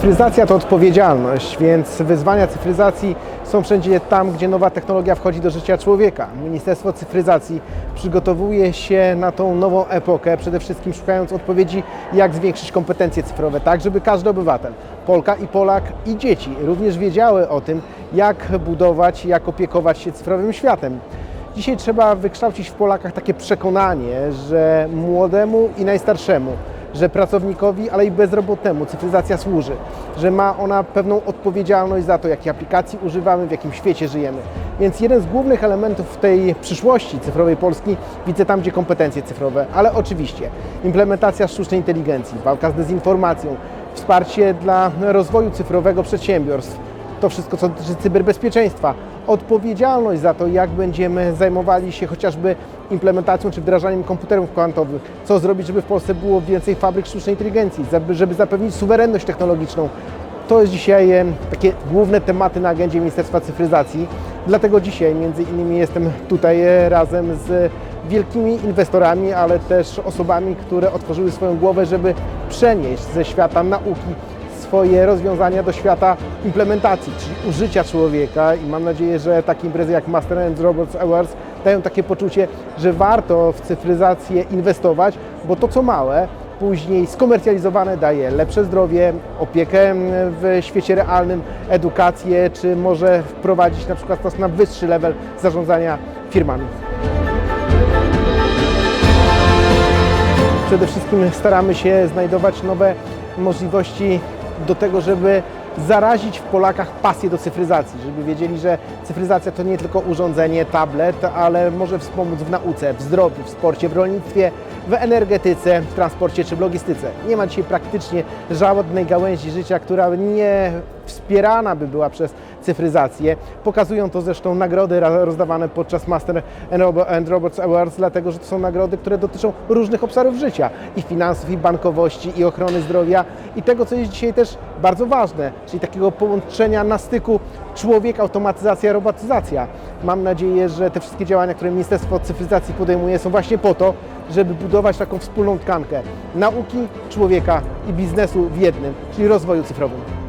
Cyfryzacja to odpowiedzialność, więc wyzwania cyfryzacji są wszędzie tam, gdzie nowa technologia wchodzi do życia człowieka. Ministerstwo Cyfryzacji przygotowuje się na tą nową epokę, przede wszystkim szukając odpowiedzi, jak zwiększyć kompetencje cyfrowe, tak żeby każdy obywatel, Polka i Polak i dzieci również wiedziały o tym, jak budować, jak opiekować się cyfrowym światem. Dzisiaj trzeba wykształcić w Polakach takie przekonanie, że młodemu i najstarszemu, że pracownikowi, ale i bezrobotnemu cyfryzacja służy, że ma ona pewną odpowiedzialność za to, jakiej aplikacji używamy, w jakim świecie żyjemy. Więc jeden z głównych elementów tej przyszłości cyfrowej Polski widzę tam, gdzie kompetencje cyfrowe, ale oczywiście implementacja sztucznej inteligencji, walka z dezinformacją, wsparcie dla rozwoju cyfrowego przedsiębiorstw, to wszystko, co dotyczy cyberbezpieczeństwa, odpowiedzialność za to, jak będziemy zajmowali się chociażby implementacją czy wdrażaniem komputerów kwantowych, co zrobić, żeby w Polsce było więcej fabryk sztucznej inteligencji, żeby- zapewnić suwerenność technologiczną. To jest dzisiaj takie główne tematy na agendzie Ministerstwa Cyfryzacji. Dlatego dzisiaj między innymi jestem tutaj e, razem z wielkimi inwestorami, ale też osobami, które otworzyły swoją głowę, żeby przenieść ze świata nauki swoje rozwiązania do świata implementacji, czyli użycia człowieka i mam nadzieję, że takie imprezy jak Master and Robots Awards dają takie poczucie, że warto w cyfryzację inwestować, bo to co małe później skomercjalizowane daje lepsze zdrowie, opiekę w świecie realnym, edukację, czy może wprowadzić na przykład nas na wyższy level zarządzania firmami. Przede wszystkim staramy się znajdować nowe możliwości do tego, żeby zarazić w Polakach pasję do cyfryzacji, żeby wiedzieli, że cyfryzacja to nie tylko urządzenie, tablet, ale może wspomóc w nauce, w zdrowiu, w sporcie, w rolnictwie, w energetyce, w transporcie czy w logistyce. Nie ma dzisiaj praktycznie żadnej gałęzi życia, która nie wspierana by była przez cyfryzację. Pokazują to zresztą nagrody rozdawane podczas Master and Robots Awards, dlatego że to są nagrody, które dotyczą różnych obszarów życia i finansów, i bankowości, i ochrony zdrowia, i tego, co jest dzisiaj też bardzo ważne, czyli takiego połączenia na styku człowiek, automatyzacja, robotyzacja. Mam nadzieję, że te wszystkie działania, które Ministerstwo Cyfryzacji podejmuje, są właśnie po to, żeby budować taką wspólną tkankę nauki, człowieka i biznesu w jednym, czyli rozwoju cyfrowym.